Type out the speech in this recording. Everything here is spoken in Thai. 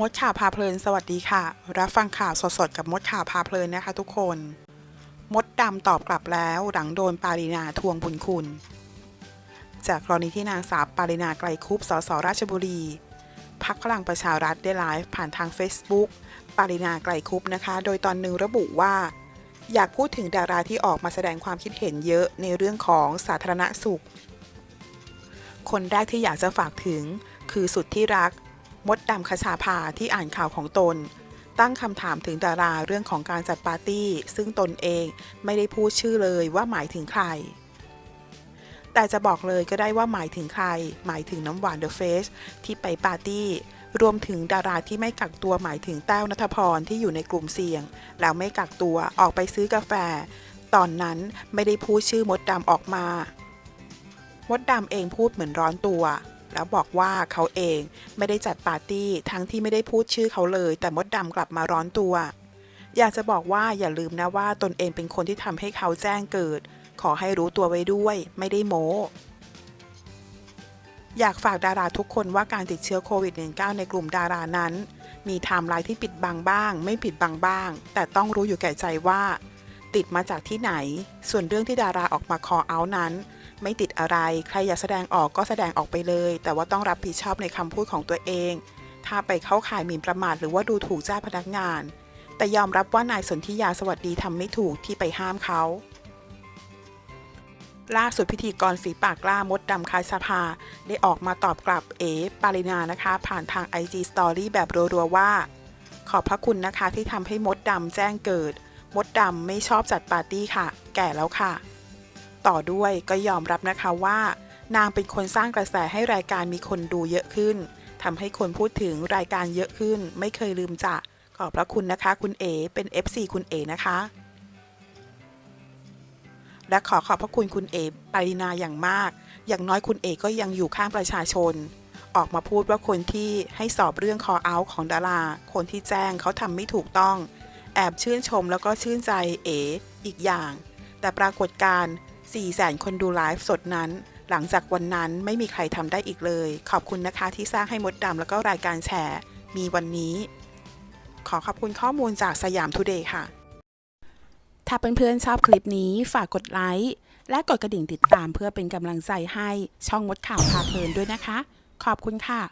มดข่าวพาเพลิน สวัสดีค่ะ รับฟังข่าวสดๆ กับมดข่าวพาเพลินนะคะทุกคน มดดำตอบกลับแล้วหลังโดนปารินาทวงบุญคุณ จากกรณีที่นางสาวปารินาไกลคุปสสราชบุรี พักพลังประชารัฐได้ไลฟ์ผ่านทาง Facebook ปารินาไกลคุปนะคะ โดยตอนหนึ่งระบุว่า อยากพูดถึงดาราที่ออกมาแสดงความคิดเห็นเยอะในเรื่องของสาธารณสุข คนแรกที่อยากจะฝากถึงคือสุดที่รัก มดดำคชาภาที่อ่านข่าวของตน ตั้งคำถามถึงดาราเรื่องของการจัดปาร์ตี้ ซึ่งตนเองไม่ได้พูดชื่อเลยว่าหมายถึงใคร แต่จะบอกเลยก็ได้ว่าหมายถึงใคร หมายถึงน้ำหวานเดอะเฟสที่ไปปาร์ตี้ รวมถึงดาราที่ไม่กักตัวหมายถึงแต้วนัทพรที่อยู่ในกลุ่มเสี่ยง แล้วไม่กักตัวออกไปซื้อกาแฟ ตอนนั้นไม่ได้พูดชื่อมดดำออกมามดดำเองพูดเหมือนร้อนตัว แล้วบอกว่าเขาเองไม่ได้จัดปาร์ตี้ทั้งที่ไม่ได้พูดชื่อเขาเลย แต่มดดำกลับมาร้อนตัว อยากจะบอกว่าอย่าลืมนะว่าตนเองเป็นคนที่ทำให้เขาแจ้งเกิด ขอให้รู้ตัวไว้ด้วยไม่ได้โม้อยากฝากดาราทุกคนว่าการติดเชื้อโควิด -19 ในกลุ่มดารานั้น มีไทม์ไลน์ที่ปิดบังบ้าง ไม่ปิดบังบ้าง แต่ต้องรู้อยู่แก่ใจว่า ติดมาจากที่ไหน ส่วนเรื่องที่ดาราออกมาคอเอานั้น ไม่ติดอะไร ใครอยากแสดงออกก็แสดงออกไปเลย แต่ว่าต้องรับผิดชอบในคำพูดของตัวเอง ถ้าไปเข้าข่ายหมิ่นประมาทหรือว่าดูถูกเจ้าพนักงาน แต่ยอมรับว่านายสนธิยาสวัสดีทำไม่ถูกที่ไปห้ามเขาล่าสุดพิธีกรฝีปากกล้ามดดำคายสภา ได้ออกมาตอบกลับเอปารินานะคะ ผ่านทาง IG Story แบบรัวๆว่า ขอบพระคุณนะคะที่ทำให้มดดำแจ้งเกิด มดดำไม่ชอบจัดปาร์ตี้ค่ะ แก่แล้วค่ะ ต่อด้วยก็ยอมรับนะคะว่า นางเป็นคนสร้างกระแสให้รายการมีคนดูเยอะขึ้นทำให้คนพูดถึงรายการเยอะขึ้น ไม่เคยลืมจะขอบพระคุณนะคะ คุณเอเป็น FC คุณเอนะคะ และขอขอบพระคุณคุณเอปรินาอย่างมาก อย่างน้อยคุณเอก็ยังอยู่ข้างประชาชน ออกมาพูดว่าคนที่ให้สอบเรื่องคอเอาของดารา คนที่แจ้งเขาทำไม่ถูกต้อง แอบชื่นชมแล้วก็ชื่นใจเออีกอย่าง แต่ปรากฏการ 4แสนคนดูไลฟ์สดนั้น หลังจากวันนั้นไม่มีใครทำได้อีกเลย ขอบคุณนะคะที่สร้างให้มดดำแล้วก็รายการแชร์ มีวันนี้ ขอขอบคุณข้อมูลจากสยามทูเดย์ค่ะ ถ้าเพื่อนๆชอบคลิปนี้ฝากกดไลค์และกดกระดิ่งติดตามเพื่อเป็นกำลังใจให้ช่องมดข่าวพาเพลินด้วยนะคะ ขอบคุณค่ะ